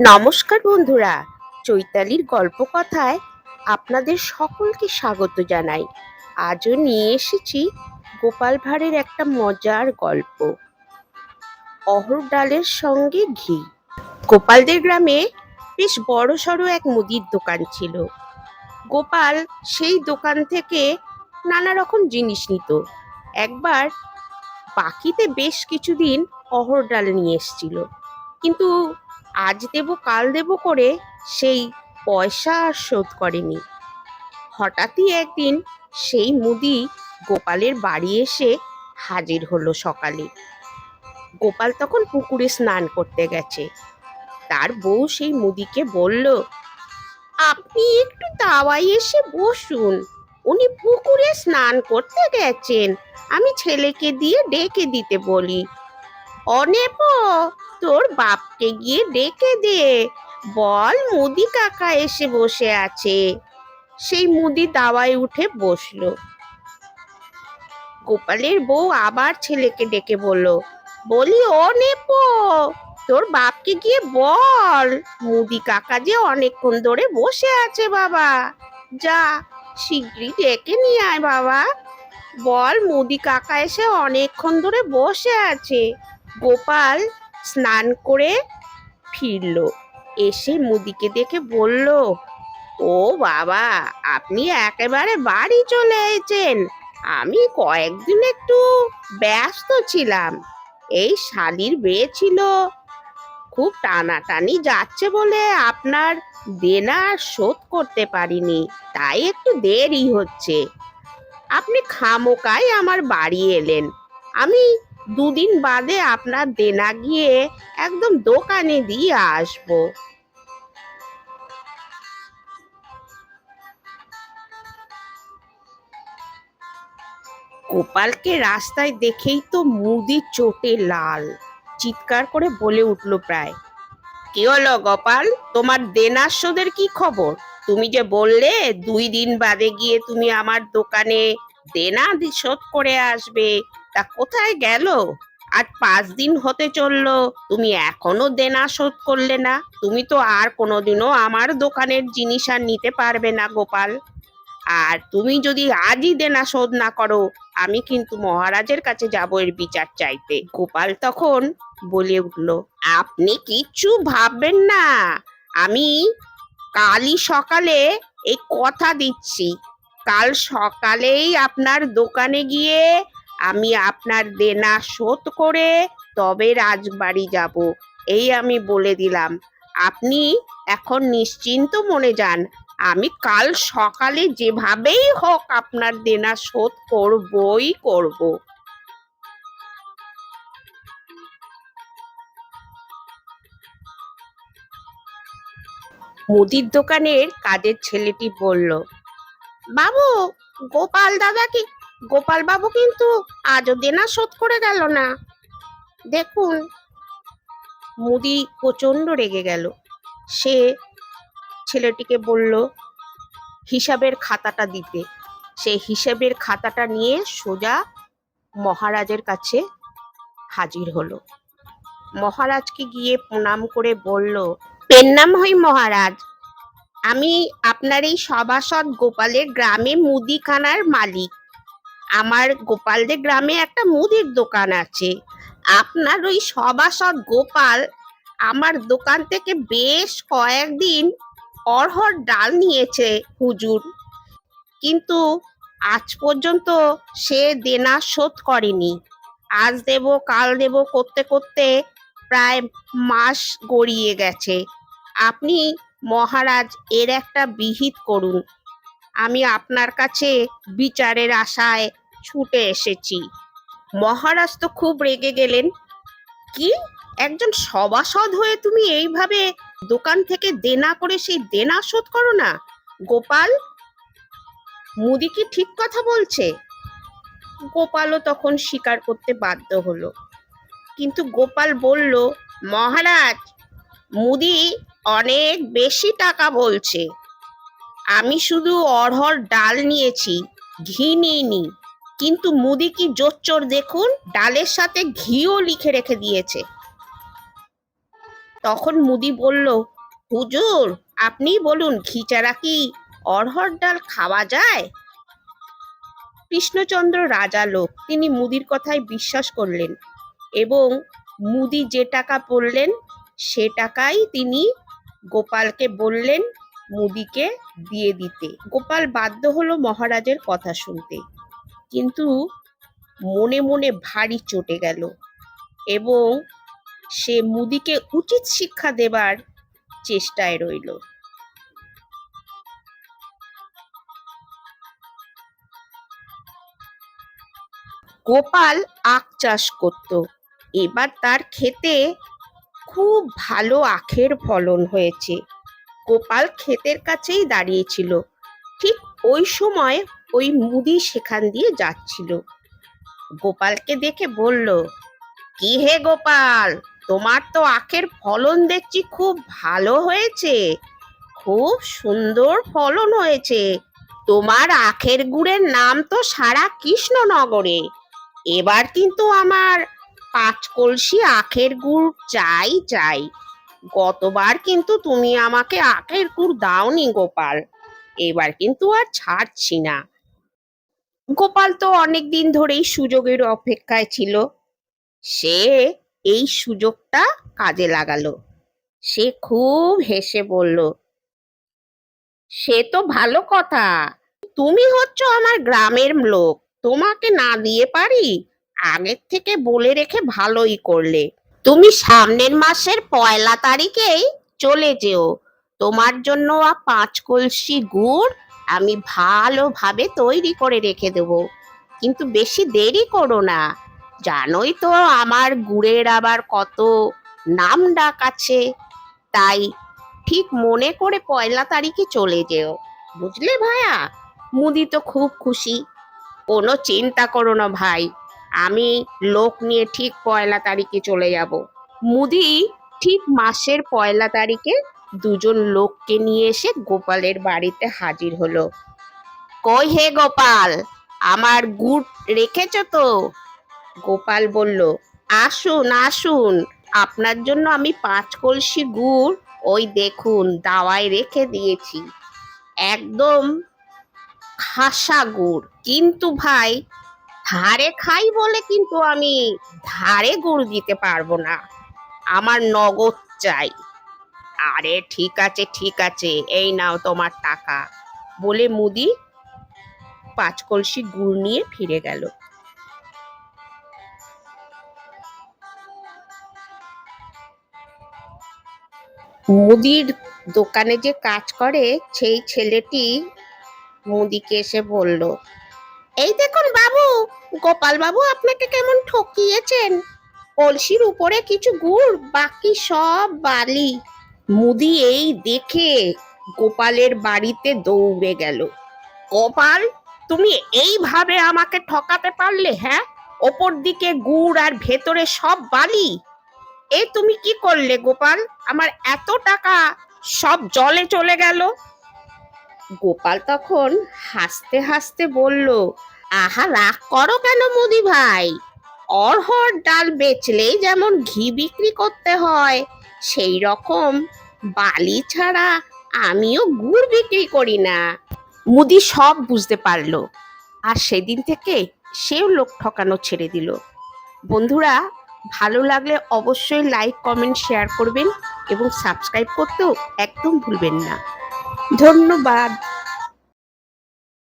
নমস্কার বন্ধুরা, চৈতালির গল্প কথায় আপনাদের সকলকে স্বাগত জানাই। আজও নিয়ে এসেছি গোপাল ভাঁড়ের একটা মজার গল্প। অহর ডালের সঙ্গে ঘি। গোপালদের গ্রামে বেশ বড় সড়ো এক মুদির দোকান ছিল। গোপাল সেই দোকান থেকে নানা রকম জিনিস নিত। একবার বাকিতে বেশ কিছুদিন অহর ডাল নিয়ে এসেছিল। কিন্তু আজ দেব, কাল দেব করে সেই পয়সা আর শোধ করেনি। হঠাৎই একদিন সেই মুদি গোপালের বাড়ি এসে হাজির হলো সকালে। গোপাল তখন পুকুরে স্নান করতে গেছে। তার বউ সেই মুদিকে বলল, আপনি একটু তাওয়ায় এসে বসুন। উনি পুকুরে স্নান করতে গেছেন। আমি ছেলেকে দিয়ে ডেকে দিতে বলি। অনেপ তোর বাপকে গিয়ে ডেকে দে। বল মুদি কাকা এসে বসে আছে। সেই মুদি দাওয়ায় উঠে বসল। গোপালের বউ আবার ছেলেকে ডেকে বলল, বলি ও নেপো তোর বাপকে গিয়ে বল, মুদি কাকা যে অনেকক্ষণ ধরে বসে আছে বাবা। যা, শিগগিরই ডেকে নিয়ে আয় বাবা। বল মুদি কাকা এসে অনেকক্ষণ ধরে বসে আছে। গোপাল স্নান করে ফিরল। এসে মুদিকে দেখে বলল, ও বাবা, আপনি একেবারে বাড়ি চলে এসেছেন। আমি কয়েকদিন একটু ব্যস্ত ছিলাম। এই শালির বিয়ে ছিল। খুব টানাটানি যাচ্ছে বলে আপনার দেনা শোধ করতে পারিনি, তাই একটু দেরি হচ্ছে। আপনি খামোকাই আমার বাড়ি এলেন। আমি দুদিন বাদে আপনার দেনা গিয়ে একদম দোকানে দিয়ে আসব। গোপালকে রাস্তায় দেখেই তো মুদি চোটে লাল। চিৎকার করে বলে উঠল প্রায়, কি হলো গোপাল? তোমার দেনার শোধের কি খবর? তুমি যে বললে দুই দিন বাদে গিয়ে তুমি আমার দোকানে দেনা শোধ করে আসবে তা কোথায় গেল? আজ পাঁচ দিন হতে চলল, তুমি এখনও দেনা শোধ করলে না। তুমি তো আর কোনোদিনও আমার দোকানের জিনিস আর নিতে পারবে না, গোপাল। আর তুমি যদি আজই দেনা শোধ না করো, আমি কিন্তু মহারাজের কাছে যাব এর বিচার চাইতে। গোপাল তখন বলে উঠল, আপনি কিচ্ছু ভাববেন না। আমি কালই সকালে এই কথা দিচ্ছি। কাল সকালেই আপনার দোকানে গিয়ে আমি আপনার দেনা শোধ করে তবে রাজবাড়ি যাব। এই আমি বলে দিলাম। আপনি এখন নিশ্চিন্ত মনে যান, আমি কাল সকালে যেভাবেই হোক আপনার দেনা শোধ করবই করব। মুদির দোকানের কাজের ছেলেটি বলল, বাবু, গোপাল দাদা কি গোপাল বাবু কিন্তু আজও দেনা শোধ করে গেল না। দেখুন, মুদি প্রচণ্ড রেগে গেল। সে ছেলেটিকে বলল, হিসাবের খাতাটা দিতে। সে হিসাবের খাতাটা নিয়ে সোজা মহারাজের কাছে হাজির হলো। মহারাজকে গিয়ে প্রণাম করে বলল পেন্নাম হই মহারাজ। আমি আপনার এই সভাসদ গোপালের গ্রামে মুদিখানার মালিক। আমার গোপালদের গ্রামে একটা মুদির দোকান আছে। আপনার ওই সভাসদ গোপাল আমার দোকান থেকে বেশ কয়েকদিন অরহর ডাল নিয়েছে হুজুর। কিন্তু আজ পর্যন্ত সে দেনা শোধ করেনি। আজ দেব, কাল দেব করতে করতে প্রায় মাস গড়িয়ে গেছে। আপনি মহারাজ এর একটা বিহিত করুন। আমি আপনার কাছে বিচারের আশায় ছুটে এসেছি। মহারাজ তো খুব রেগে গেলেন। কি? একজন সভাসদ হয়ে তুমি এইভাবে দোকান থেকে দেনা করে সেই দেনা শোধ করো না, গোপাল? মুদি কি ঠিক কথা বলছে? গোপালও তখন স্বীকার করতে বাধ্য হলো। কিন্তু গোপাল বলল, মহারাজ, মুদি অনেক বেশি টাকা বলছে। আমি শুধু অড়হর ডাল নিয়েছি, ঘি নিইনি। কিন্তু মুদি কি জোচ্চোর দেখুন? ডালের সাথে ঘিও লিখে রেখে দিয়েছে। তখন মুদি বলল, হুজুর আপনি বলুন খিচারা কি অরহর ডাল খাওয়া যায়? কৃষ্ণচন্দ্র রাজা লোক, তিনি মুদির কথায় বিশ্বাস করলেন এবং মুদি যে টাকা পড়লেন, সে টাকাই তিনি গোপালকে বললেন মুদিকে দিয়ে দিতে। গোপাল বাধ্য হলো মহারাজের কথা শুনতে। কিন্তু মনে মনে ভারী চটে গেল এবং সে মুদিকে উচিত শিক্ষা দেবার চেষ্টায় রইল। গোপাল আখ চাষ করত। এবার তার ক্ষেতে খুব ভালো আখের ফলন হয়েছে। গোপাল ক্ষেতের কাছেই দাঁড়িয়েছিল। ঠিক ওই সময় ওই মুদি সেখান দিয়ে যাচ্ছিল। গোপালকে দেখে বলল, কি হে গোপাল, তোমার তো আখের ফলন দেখছি খুব ভালো হয়েছে, খুব সুন্দর ফলন হয়েছে। তোমার আখের গুড়ের নাম তো সারা কৃষ্ণনগরে। এবার কিন্তু আমার পাঁচ কলসি আখের গুড় চাই চাই। গতবার কিন্তু তুমি আমাকে আখের গুড় দাওনি গোপাল, এবার কিন্তু আর ছাড়ছি না। গোপাল তো অনেক দিন ধরেই সুযোগের অপেক্ষায় ছিল। সে এই সুযোগটা কাজে লাগালো। সে খুব হেসে বলল, সে তো ভালো কথা। তুমি হচ্ছ আমার গ্রামের লোক। তোমাকে না দিয়ে পারি? আগের থেকে বলে রেখে ভালোই করলে। তুমি সামনের মাসের পয়লা তারিখেই চলে যেও। তোমার জন্য পাঁচ কলসি গুড় আমি ভালোভাবে তৈরি করে রেখে দেবো। কিন্তু বেশি দেরি করো না। জানোই তো আমার গুড়ের আবার কত নাম ডাক আছে। তাই ঠিক মনে করে পয়লা তারিখে চলে যেও। বুঝলে ভাইয়া মুদি তো খুব খুশি। কোনো চিন্তা করো না ভাই। আমি লোক নিয়ে ঠিক পয়লা তারিখে চলে যাব। মুদি ঠিক মাসের পয়লা তারিখে দুজন লোককে নিয়ে এসে গোপালের বাড়িতে হাজির হলো। কই হে গোপাল? আমার গুড় রেখেছ তো? গোপাল বলল, আসুন আসুন। আপনার জন্য আমি পাঁচ কলসি গুড় ওই দেখুন, দাওয়ায় রেখে দিয়েছি। একদম খাসা গুড়। কিন্তু ভাই, ধারে খাই বলে কিন্তু আমি ধারে গুড় দিতে পারব না। আমার নগদ চাই। আরে ঠিক আছে ঠিক আছে, এই নাও তোমার টাকা। বলে মুদি পাঁচ কলসি গুড় নিয়ে ফিরে গেল। মুদির দোকানে যে কাজ করে, সেই ছেলেটি মুদিকে এসে বলল, এই দেখুন বাবু, গোপাল বাবু আপনাকে কেমন ঠকিয়েছেন? কলসির উপরে কিছু গুড়, বাকি সব বালি। মুদি এই দেখে গোপালের বাড়িতে দৌড়ে গেল। গোপাল, তুমি এইভাবে আমাকে ঠকাতে পারলে হ্যাঁ? ওপর দিকে গুড় আর ভেতরে সব বালি। এ তুমি কি করলে গোপাল? আমার এত টাকা সব জলে চলে গেল। গোপাল তখন হাসতে হাসতে বলল, আহা, রাগ করো কেন মুদি ভাই? অরহর ডাল বেচলেই যেমন ঘি বিক্রি করতে হয়, সেই রকম বালি ছাড়া আমিও গুড় বিক্রি করি না। মুদি সব বুঝতে পারল। আর সেদিন থেকে সেও লোক ঠকানো ছেড়ে দিল। বন্ধুরা, ভালো লাগলে অবশ্যই লাইক কমেন্ট শেয়ার করবেন এবং সাবস্ক্রাইব করতেও একদম ভুলবেন না। ধন্যবাদ।